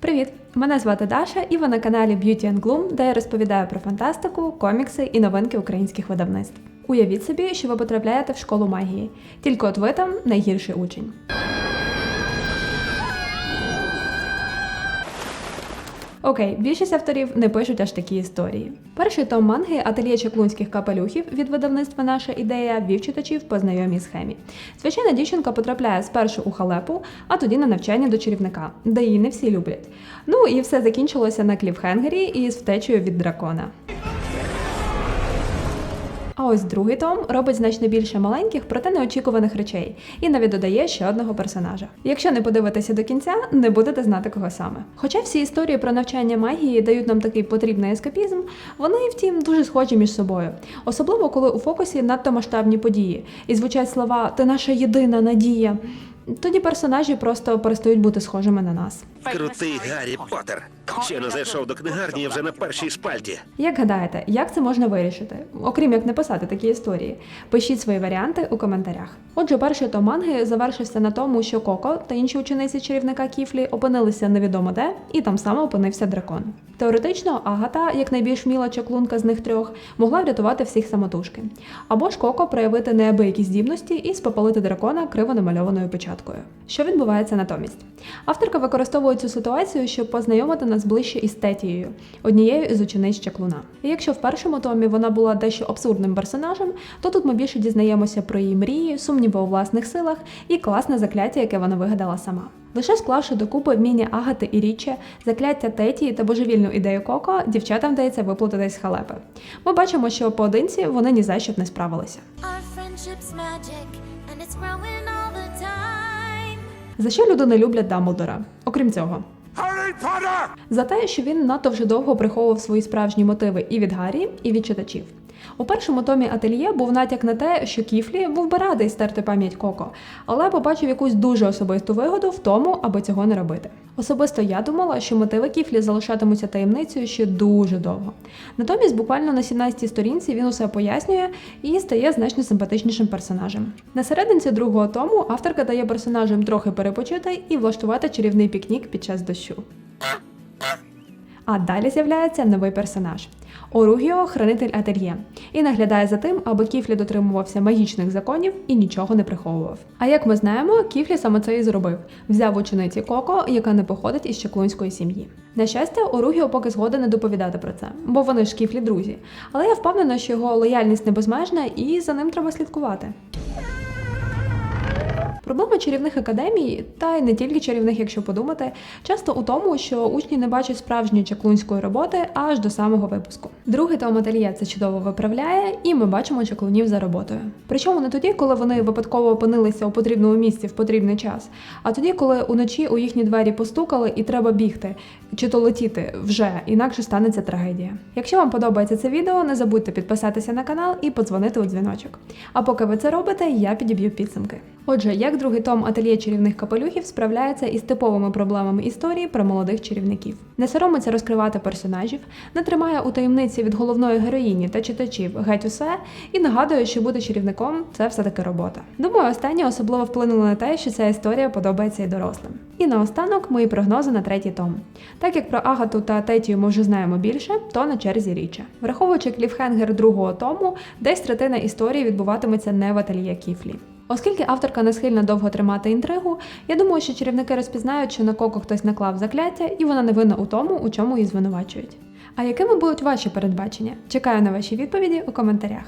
Привіт! Мене звати Даша, і ви на каналі Beauty and Gloom, де я розповідаю про фантастику, комікси і новинки українських видавництв. Уявіть собі, що ви потрапляєте в школу магії, тільки от ви там найгірший учень. Окей, більшість авторів не пишуть аж такі історії. Перший том манги Ательє чаклунських капелюхів від видавництва Наша ідея вів читачів по знайомій схемі. Звичайна дівчинка потрапляє спершу у халепу, а тоді на навчання до чарівника, де її не всі люблять. Ну і все закінчилося на кліфхенгері із втечею від дракона. Ось другий том робить значно більше маленьких, проте неочікуваних речей і навіть додає ще одного персонажа. Якщо не подивитеся до кінця, не будете знати кого саме. Хоча всі історії про навчання магії дають нам такий потрібний ескапізм, вони, втім, дуже схожі між собою. Особливо, коли у фокусі надто масштабні події і звучать слова Ти наша єдина надія. Тоді персонажі просто перестають бути схожими на нас. Крутий Гаррі Поттер. Ще не зайшов до книгарні, я вже на першій шпальті. Як гадаєте, як це можна вирішити? Окрім як не писати такі історії? Пишіть свої варіанти у коментарях. Отже, перший том манги завершився на тому, що Коко та інші учениці чарівника Кіфлі опинилися невідомо де, і там саме опинився дракон. Теоретично, Агата, як найбільш міла чаклунка з них трьох, могла врятувати всіх самотужки. Або ж Коко проявити неабиякі здібності і спопалити дракона криво намальованою печаткою. Що відбувається натомість? Авторка використовує цю ситуацію, щоб познайомити нас ближче із Тетією, однією із учениць чаклуна. І якщо в першому томі вона була дещо абсурдним персонажем, то тут ми більше дізнаємося про її мрії, сумніви у власних силах і класне закляття, яке вона вигадала сама. Лише склавши докупи вміння Агати і Річчя, закляття Тетії та божевільну ідею Коко, дівчатам вдається виплутатись з халепи. Ми бачимо, що поодинці вони ні за що б не справилися. Our За що люди не люблять Дамблдора? Окрім цього, за те, що він надто вже довго приховував свої справжні мотиви і від Гаррі, і від читачів. У першому томі ательє був натяк на те, що Кіфлі був би радий стерти пам'ять Коко, але побачив якусь дуже особисту вигоду в тому, аби цього не робити. Особисто я думала, що мотиви Кіфлі залишатимуться таємницею ще дуже довго. Натомість, буквально на 17-й сторінці він усе пояснює і стає значно симпатичнішим персонажем. На серединці другого тому авторка дає персонажам трохи перепочити і влаштувати чарівний пікнік під час дощу. А далі з'являється новий персонаж Оругіо, хранитель ательє, і наглядає за тим, аби Кіфлі дотримувався магічних законів і нічого не приховував. А як ми знаємо, Кіфлі саме це і зробив: взяв учениці Коко, яка не походить із чаклунської сім'ї. На щастя, Оругіо поки згоден не доповідати про це, бо вони ж Кіфлі друзі. Але я впевнена, що його лояльність не безмежна і за ним треба слідкувати. Проблема чарівних академій, та й не тільки чарівних, якщо подумати, часто у тому, що учні не бачать справжньої чаклунської роботи аж до самого випуску. Другий том ательє це чудово виправляє, і ми бачимо чаклунів за роботою. Причому не тоді, коли вони випадково опинилися у потрібному місці в потрібний час, а тоді, коли уночі у їхні двері постукали і треба бігти, чи то летіти вже, інакше станеться трагедія. Якщо вам подобається це відео, не забудьте підписатися на канал і подзвонити у дзвіночок. А поки ви це робите, я підіб'ю підсумки. Отже, як другий том ательє чарівних капелюхів справляється із типовими проблемами історії про молодих чарівників. Не соромиться розкривати персонажів, не тримає у таємниці від головної героїні та читачів геть усе і нагадує, що бути чарівником це все-таки робота. Думаю, останнє особливо вплинуло на те, що ця історія подобається і дорослим. І наостанок мої прогнози на третій том. Так як про Агату та Тетію ми вже знаємо більше, то на черзі річчя. Враховуючи кліфхенгер другого тому, десь третина історії відбуватиметься не в ательє Кіфлі. Оскільки авторка не схильна довго тримати інтригу, я думаю, що чарівники розпізнають, що на коко хтось наклав закляття, і вона не винна у тому, у чому її звинувачують. А якими будуть ваші передбачення? Чекаю на ваші відповіді у коментарях.